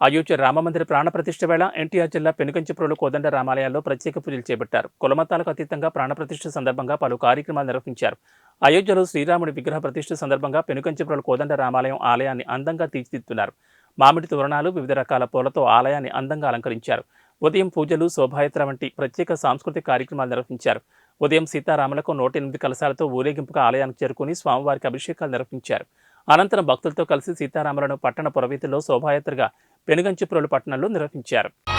అయోధ్య రామమందిర ప్రాణప్రతిష్ఠ వేళ ఎన్టీఆర్ జిల్లా పెనుకంచిప్రోలు కోదండ రామాలయాల్లో ప్రత్యేక పూజలు చేపట్టారు. కులమతాలకు అతీతంగా ప్రాణప్రతిష్ఠ సందర్భంగా పలు కార్యక్రమాలు నిర్వహించారు. అయోధ్యలో శ్రీరాముడి విగ్రహ ప్రతిష్ఠ సందర్భంగా పెనుకంచిప్రోలు కోదండ రామాలయం ఆలయాన్ని అందంగా తీర్చిదిద్దుతున్నారు. మామిడి తోరణాలు వివిధ రకాల పూలతో ఆలయాన్ని అందంగా అలంకరించారు. ఉదయం పూజలు శోభాయాత్ర వంటి ప్రత్యేక సాంస్కృతిక కార్యక్రమాలు నిర్వహించారు. ఉదయం సీతారాములకు నూట ఎనిమిది కలశాలతో ఊరేగింపుగా ఆలయానికి చేరుకుని స్వామివారికి అభిషేకాలు నిర్వహించారు. అనంతరం భక్తులతో కలిసి సీతారాములను పట్టణ పురవీధుల్లో శోభాయాత్రగా పెనుగంచిప్రోలు పట్టణంలో నిర్వహించారు.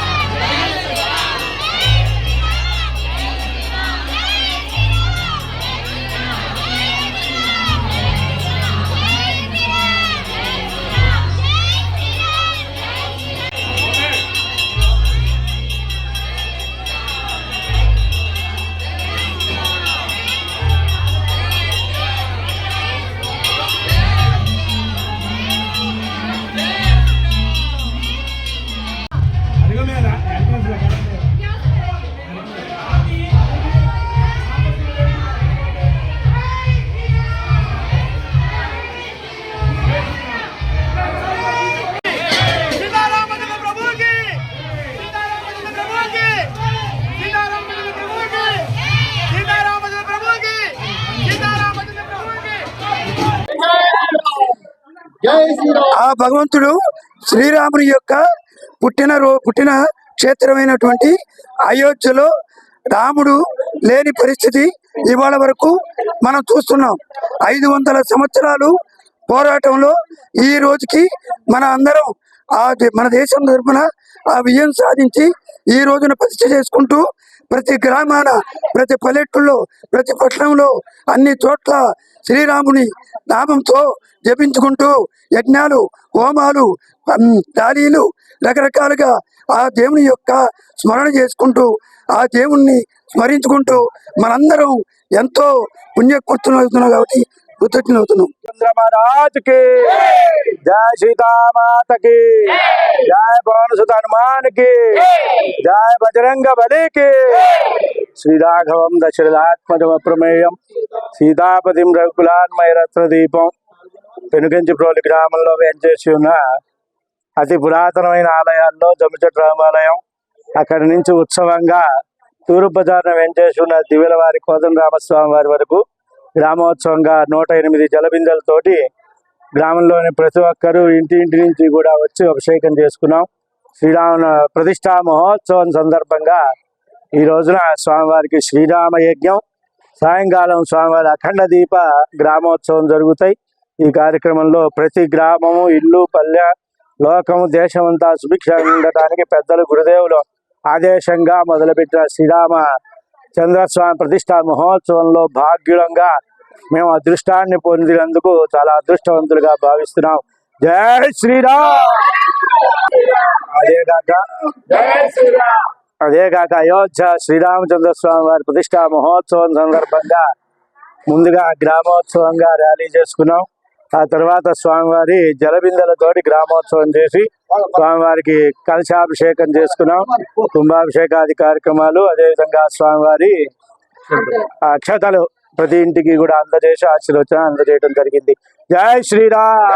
ఆ భగవంతుడు శ్రీరాముని యొక్క పుట్టిన రో పుట్టిన క్షేత్రమైనటువంటి అయోధ్యలో రాముడు లేని పరిస్థితి ఇవాళ వరకు మనం చూస్తున్నాం. ఐదు వందల సంవత్సరాలు పోరాటంలో ఈ రోజుకి మన అందరం ఆ దే- మన దేశం తరఫున ఆ విజయం సాధించి ఈ రోజున ప్రతిష్ట చేసుకుంటూ ప్రతి గ్రామాన ప్రతి పల్లెటూళ్ళలో ప్రతి పట్టణంలో అన్ని చోట్ల శ్రీరాముని నామంతో జపించుకుంటూ యజ్ఞాలు హోమాలు అమ్, ర్యాలీలు రకరకాలుగా ఆ దేవుని యొక్క స్మరణ చేసుకుంటూ ఆ దేవుణ్ణి స్మరించుకుంటూ మనందరం ఎంతో పుణ్యకృతులు అవుతున్నాం కాబట్టి కృతజ్ఞులు అవుతున్నాం జయ సీతామాతకి జయ పవనసుత హనుమానికి జయ బజరంగ బలికి. శ్రీరాఘవం దశరథాత్మజమ ప్రమేయం సీతాపతిం రఘుకులాన్మయ రత్నదీపం. పెనుగంచి ప్రోలి గ్రామంలో వేంచేసి ఉన్న అతి పురాతనమైన ఆలయాల్లో జమిచెట్టు రామాలయం. అక్కడి నుంచి ఉత్సవంగా తూరు బజార్ను వెంచేసి ఉన్న దివ్యలవారి కోదం రామస్వామి వారి వరకు. గ్రామోత్సవంగా నూట ఎనిమిది జలబిందలతోటి గ్రామంలోని ప్రతి ఒక్కరూ ఇంటి ఇంటి నుంచి కూడా వచ్చి అభిషేకం చేసుకున్నాం. శ్రీరామ ప్రతిష్టా మహోత్సవం సందర్భంగా ఈ రోజున స్వామివారికి శ్రీరామ యజ్ఞం సాయంకాలం స్వామివారి అఖండ దీప గ్రామోత్సవం జరుగుతాయి. ఈ కార్యక్రమంలో ప్రతి గ్రామము ఇల్లు పల్లె లోకము దేశమంతా సుభిక్షంగా ఉండటానికి పెద్దలు గురుదేవులు ఆదేశంగా మొదలుపెట్టిన శ్రీరామ చంద్రస్వామి ప్రతిష్టా మహోత్సవంలో భాగ్యులంగా మేము అదృష్టాన్ని పొందినందుకు చాలా అదృష్టవంతులుగా భావిస్తున్నాం. జై శ్రీరామ్! అదే కాక అదే కాక అయోధ్య శ్రీరామచంద్ర స్వామి వారి ప్రతిష్టా మహోత్సవం సందర్భంగా ముందుగా గ్రామోత్సవంగా ర్యాలీ చేసుకున్నాం. ఆ తర్వాత స్వామివారి జలబిందెలతోటి గ్రామోత్సవం చేసి స్వామివారికి కలశాభిషేకం చేసుకున్నాం. కుంభాభిషేకాది కార్యక్రమాలు అదేవిధంగా స్వామివారి అక్షతలు ప్రతి ఇంటికి కూడా అందజేసి ఆశీర్వచనం అందజేయడం జరిగింది. జై శ్రీరామ్!